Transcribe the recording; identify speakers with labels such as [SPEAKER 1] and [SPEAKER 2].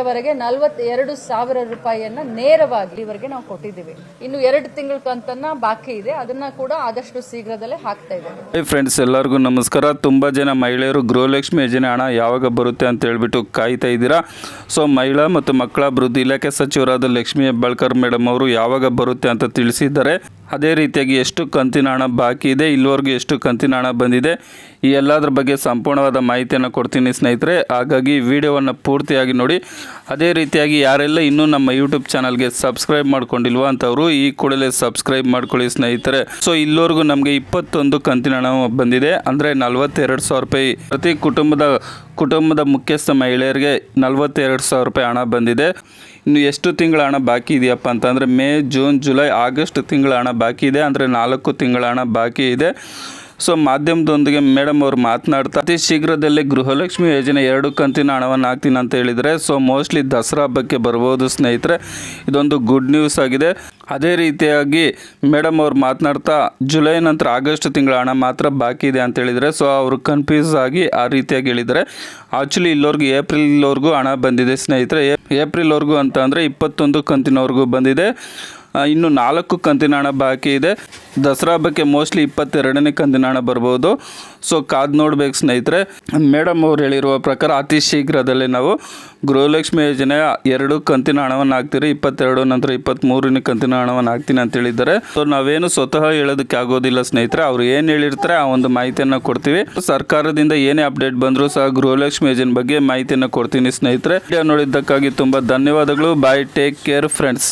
[SPEAKER 1] ಇಲ್ಲಿಯವರೆಗೆ ನಲವತ್ತೆರಡು ಸಾವಿರ ರೂಪಾಯಿಯನ್ನ ನೇರವಾಗಿ ಇವರಿಗೆ ನಾವು ಕೊಟ್ಟಿದ್ದೀವಿ. ಇನ್ನು ಎರಡು ತಿಂಗಳ ಕಂತನ್ನ ಬಾಕಿ ಇದೆ. ಅದನ್ನ ಕೂಡ ಆದಷ್ಟು ಶೀಘ್ರದಲ್ಲೇ ಹಾಕ್ತಾ ಇದ್ದೇವೆ.
[SPEAKER 2] ಫ್ರೆಂಡ್ಸ್ ಎಲ್ಲರಿಗೂ ನಮಸ್ಕಾರ. ತುಂಬ ಜನ ಮಹಿಳೆಯರು ಗೃಹಲಕ್ಷ್ಮಿ ಯೋಜನೆ ಹಣ ಯಾವಾಗ ಬರುತ್ತೆ ಅಂತ ಹೇಳ್ಬಿಟ್ಟು ಕಾಯ್ತಾ ಇದ್ದೀರಾ? ಸೊ ಮಹಿಳಾ ಮತ್ತು ಮಕ್ಕಳ ಅಭಿವೃದ್ಧಿ ಇಲಾಖೆ ಸಚಿವರಾದ ಲಕ್ಷ್ಮಿ ಹೆಬ್ಬಾಳ್ಕರ್ ಮೇಡಮ್ ಅವರು ಯಾವಾಗ ಬರುತ್ತೆ ಅಂತ ತಿಳಿಸಿದ್ದಾರೆ. ಅದೇ ರೀತಿಯಾಗಿ ಎಷ್ಟು ಕಂತಿನ ಹಣ ಬಾಕಿ ಇದೆ, ಇಲ್ಲಿವರೆಗೂ ಎಷ್ಟು ಕಂತಿನ ಹಣ ಬಂದಿದೆ, ಈ ಎಲ್ಲದರ ಬಗ್ಗೆ ಸಂಪೂರ್ಣವಾದ ಮಾಹಿತಿಯನ್ನು ಕೊಡ್ತೀನಿ ಸ್ನೇಹಿತರೆ. ಹಾಗಾಗಿ ವಿಡಿಯೋವನ್ನು ಪೂರ್ತಿಯಾಗಿ ನೋಡಿ. ಅದೇ ರೀತಿಯಾಗಿ ಯಾರೆಲ್ಲ ಇನ್ನೂ ನಮ್ಮ ಯೂಟ್ಯೂಬ್ ಚಾನಲ್ಗೆ ಸಬ್ಸ್ಕ್ರೈಬ್ ಮಾಡ್ಕೊಂಡಿಲ್ವೋ ಅಂತವರು, ಈ ಕೂಡಲೇ ಸಬ್ಸ್ಕ್ರೈಬ್ ಮಾಡ್ಕೊಳ್ಳಿ ಸ್ನೇಹಿತರೆ. ಸೊ ಇಲ್ಲಿವರೆಗೂ ನಮಗೆ ಇಪ್ಪತ್ತೊಂದು ಕಂತಿನ ಹಣ ಬಂದಿದೆ. ಅಂದರೆ ನಲವತ್ತೆರಡು ಸಾವಿರ ರೂಪಾಯಿ ಪ್ರತಿ ಕುಟುಂಬದ ಕುಟುಂಬದ ಮುಖ್ಯಸ್ಥ ಮಹಿಳೆಯರಿಗೆ ನಲವತ್ತೆರಡು ಸಾವಿರ ರೂಪಾಯಿ ಹಣ ಬಂದಿದೆ. ಇನ್ನು ಎಷ್ಟು ತಿಂಗಳ ಹಣ ಬಾಕಿ ಇದೆಯಪ್ಪ ಅಂತಂದರೆ ಮೇ, ಜೂನ್, ಜುಲೈ, ಆಗಸ್ಟ್ ತಿಂಗಳ ಹಣ ಬಾಕಿ ಇದೆ, ಅಂದರೆ ನಾಲ್ಕು ತಿಂಗಳ ಹಣ ಬಾಕಿ ಇದೆ. ಸೊ ಮಾಧ್ಯಮದೊಂದಿಗೆ ಮೇಡಮ್ ಅವರು ಮಾತನಾಡ್ತಾ ಅತಿ ಶೀಘ್ರದಲ್ಲೇ ಗೃಹಲಕ್ಷ್ಮಿ ಯೋಜನೆ ಎರಡು ಕಂತಿನ ಹಣವನ್ನು ಹಾಕ್ತೀನಿ ಅಂತ ಹೇಳಿದರೆ ಸೊ ಮೋಸ್ಟ್ಲಿ ದಸರಾ ಹಬ್ಬಕ್ಕೆ ಬರ್ಬೋದು ಸ್ನೇಹಿತರೆ. ಇದೊಂದು ಗುಡ್ ನ್ಯೂಸ್ ಆಗಿದೆ. ಅದೇ ರೀತಿಯಾಗಿ ಮೇಡಮ್ ಅವ್ರು ಮಾತನಾಡ್ತಾ, ಜುಲೈ ನಂತರ ಆಗಸ್ಟ್ ತಿಂಗಳ ಹಣ ಮಾತ್ರ ಬಾಕಿ ಇದೆ ಅಂತ ಹೇಳಿದರೆ ಸೊ ಅವರು ಕನ್ಫ್ಯೂಸ್ ಆಗಿ ಆ ರೀತಿಯಾಗಿ ಹೇಳಿದರೆ ಆ್ಯಕ್ಚುಲಿ ಇಲ್ಲೋರ್ಗು ಏಪ್ರಿಲ್ವರೆಗೂ ಹಣ ಬಂದಿದೆ. ಸ್ನೇಹಿತರೆ, ಏಪ್ರಿಲ್ವರೆಗೂ ಅಂತ ಅಂದರೆ ಇಪ್ಪತ್ತೊಂದು ಕಂತಿನವರೆಗೂ ಬಂದಿದೆ. ಇನ್ನು ನಾಲ್ಕು ಕಂತಿನ ಹಣ ಬಾಕಿ ಇದೆ. ದಸರಾ ಹಬ್ಬಕ್ಕೆ ಮೋಸ್ಟ್ಲಿ ಇಪ್ಪತ್ತೆರಡನೇ ಕಂತಿನ ಹಣ ಬರ್ಬೋದು. ಸೊ ಕಾದು ನೋಡ್ಬೇಕು ಸ್ನೇಹಿತರೆ. ಮೇಡಮ್ ಅವ್ರು ಹೇಳಿರುವ ಪ್ರಕಾರ ಅತಿ ಶೀಘ್ರದಲ್ಲೇ ನಾವು ಗೃಹಲಕ್ಷ್ಮಿ ಯೋಜನೆ ಎರಡು ಕಂತಿನ ಹಣವನ್ನು ಹಾಕ್ತೀರಿ. ಇಪ್ಪತ್ತೆರಡು, ನಂತರ ಇಪ್ಪತ್ತ್ಮೂರನೇ ಕಂತಿನ ಹಣವನ್ನು ಹಾಕ್ತೀನಿ ಅಂತ ಹೇಳಿದ್ದಾರೆ. ಸೊ ನಾವೇನು ಸ್ವತಃ ಹೇಳೋದಕ್ಕೆ ಆಗೋದಿಲ್ಲ ಸ್ನೇಹಿತರೆ. ಅವ್ರು ಏನು ಹೇಳಿರ್ತಾರೆ ಆ ಒಂದು ಮಾಹಿತಿಯನ್ನು ಕೊಡ್ತೀವಿ. ಸರ್ಕಾರದಿಂದ ಏನೇ ಅಪ್ಡೇಟ್ ಬಂದರೂ ಸಹ ಗೃಹಲಕ್ಷ್ಮಿ ಯೋಜನೆ ಬಗ್ಗೆ ಮಾಹಿತಿಯನ್ನು ಕೊಡ್ತೀನಿ ಸ್ನೇಹಿತರೆ. ನೋಡಿದ್ದಕ್ಕಾಗಿ ತುಂಬ ಧನ್ಯವಾದಗಳು. Bye take care friends